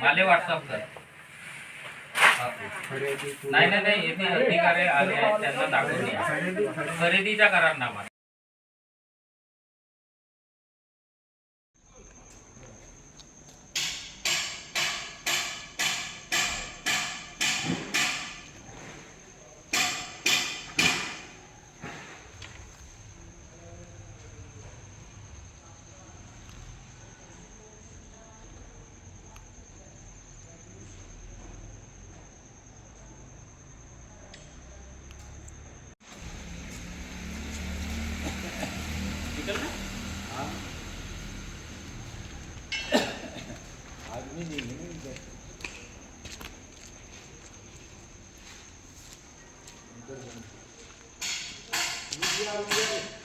माले व्हॉट्सअप कर. नाही नाही नाही येथे अधिकारी आले आहेत त्यांना दाखवून द्या खरेदीचा करारनामा Yeah, yeah.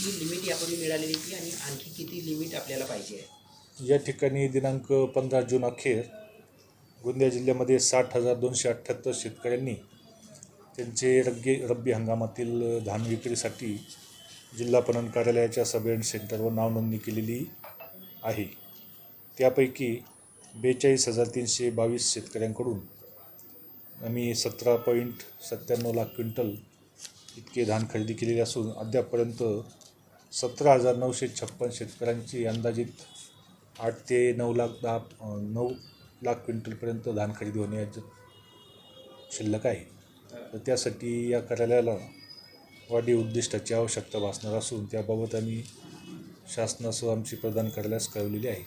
किती लिमिट यापूर्वी मिळालेली होती आणि आणखी किती लिमिट आपल्याला पाहिजे आहे? या ठिकाणी दिनांक पंधरा जून अखेर गोंदिया जिल्ह्यामध्ये साठ हजार दोनशे अठ्ठ्याहत्तर शेतकऱ्यांनी त्यांचे रग्गे रब्बी हंगामातील धान विक्रीसाठी जिल्हा पणन कार्यालयाच्या सब एंड सेंटरवर नावनोंदणी केलेली आहे. त्यापैकी बेचाळीस हजार तीनशे बावीस शेतकऱ्यांकडून आम्ही सतरा पॉईंट सत्त्याण्णव लाख क्विंटल इतके धान खरेदी केलेले असून अद्यापपर्यंत सतरा हजार नऊशे छप्पन शेतकऱ्यांची अंदाजित आठ ते नऊ लाख दहा नऊ लाख क्विंटलपर्यंत धान खरेदी होण्याची शिल्लक आहे. तर त्यासाठी या कार्यालयाला वाढीव उद्दिष्टाची आवश्यकता भासणार असून त्याबाबत आम्ही शासनासह आमची प्रदान कार्यालयास कळवलेली आहे.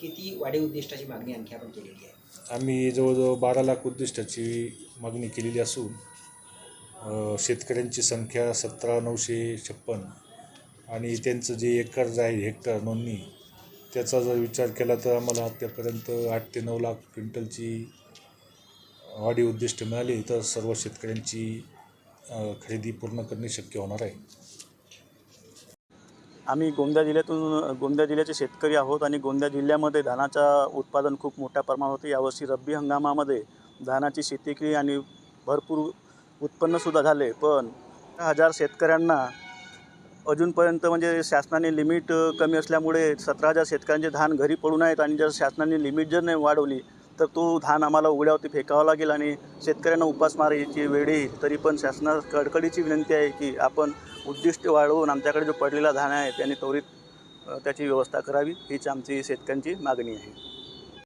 किती वाढीव उद्दिष्टाची मागणी आणखी आपण केलेली आहे? आम्ही जवळजवळ बारा लाख उद्दिष्टाची मागणी केलेली असून शेतकऱ्यांची संख्या सतरा नऊशे छप्पन आणि त्यांचं जे एकर्ज आहे हेक्टर नोंदणी त्याचा जर विचार केला तर आम्हाला आत्तापर्यंत आठ ते नऊ लाख क्विंटलची वाढी उद्दिष्ट मिळाली. तर सर्व शेतकऱ्यांची खरेदी पूर्ण करणे शक्य होणार आहे. आम्ही गोंदिया जिल्ह्यातून गोंदिया जिल्ह्याचे शेतकरी आहोत आणि गोंदिया जिल्ह्यामध्ये धानाचा उत्पादन खूप मोठ्या प्रमाणात होते. यावर्षी रब्बी हंगामामध्ये धानाची शेती केली आणि भरपूर उत्पन्नसुद्धा झाले. पण हजार शेतकऱ्यांना अजूनपर्यंत म्हणजे शासनाने लिमिट कमी असल्यामुळे सतरा हजार शेतकऱ्यांचे धान घरी पडून आहेत आणि जर शासनाने लिमिट जर नाही वाढवली तर तो धान आम्हाला उघड्यावरती फेकावा लागेल आणि शेतकऱ्यांना उपासमारीची वेळ येईल. तरी पण शासना कडकडीची विनंती आहे की आपण उद्दिष्ट वाढवून आमच्याकडे जो पडलेला धान आहे त्याने त्वरित त्याची व्यवस्था करावी. हीच आमची शेतकऱ्यांची मागणी आहे.